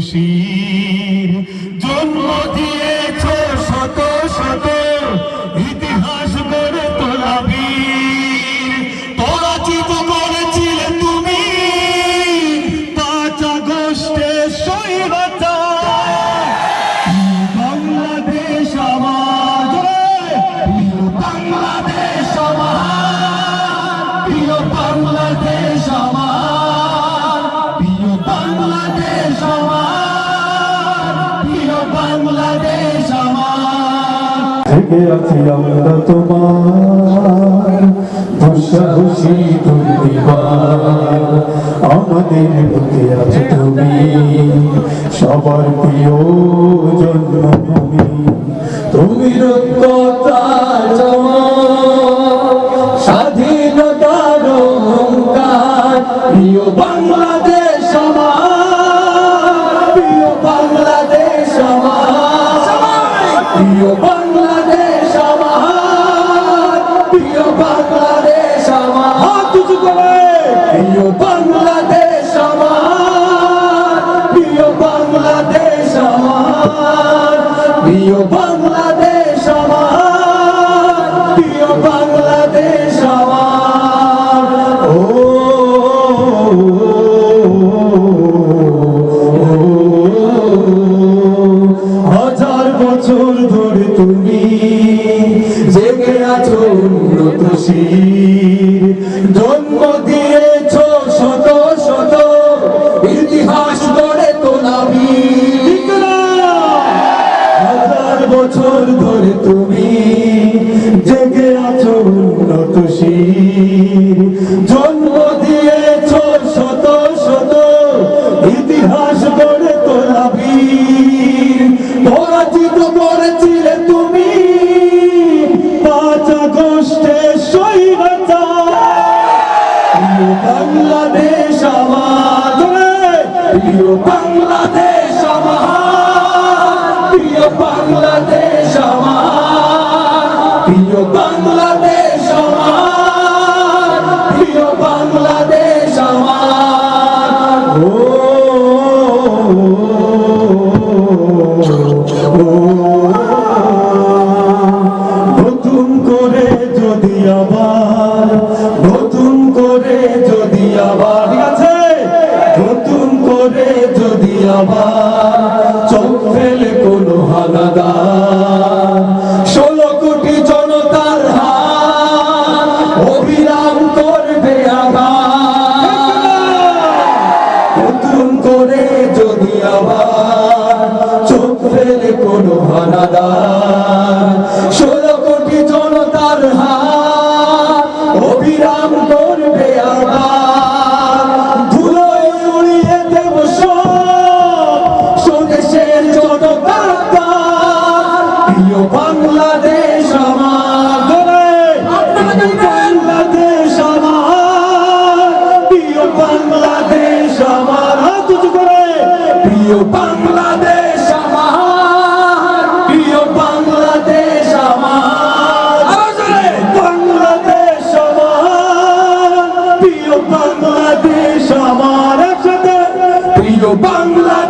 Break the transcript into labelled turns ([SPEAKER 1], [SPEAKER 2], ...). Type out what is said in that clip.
[SPEAKER 1] খুশির জন্ম দিয়েছ শত শত ইতিহাস গড়ে তোলাবি পরাজিত করেছিলে তুমি, পাঁচ আগস্টে সৈরতা বাংলাদেশ আমার বাংলাদেশ আমার বাংলাদেশ আমার বাংলাদেশ আমার।
[SPEAKER 2] থেকে আছি আমরা তোমার। দুঃসাহসী দুর্দিবার আমাদের বুকে আছো তুমি। সবার প্রিয় জন্মভূমি। তুমি রূপকথা স্বাধীনতার প্রিয় উঁচু করে প্রিয় বাংলাদেশ আমার প্রিয় বাংলাদেশ আমার প্রিয় বাংলাদেশ আমার প্রিয় বাংলাদেশ আমার ও হাজার বছর ধরে জন্ম দিয়েছ শত শত ইতিহাস গড়ে তোলাবি পরাজিত করেছিলে তুমি। পাঁচ আগস্টে বাংলাদেশ আমার বাংলাদেশ আমার হানাদার ষোলো কোটি জনতার হাত অবিরাম করবে নতুন করে যদি আবার চোখ ফেলে কোনো হানাদার, ষোলো কোটি জনতার হাত করবে আবার ধুলোয় বাংলা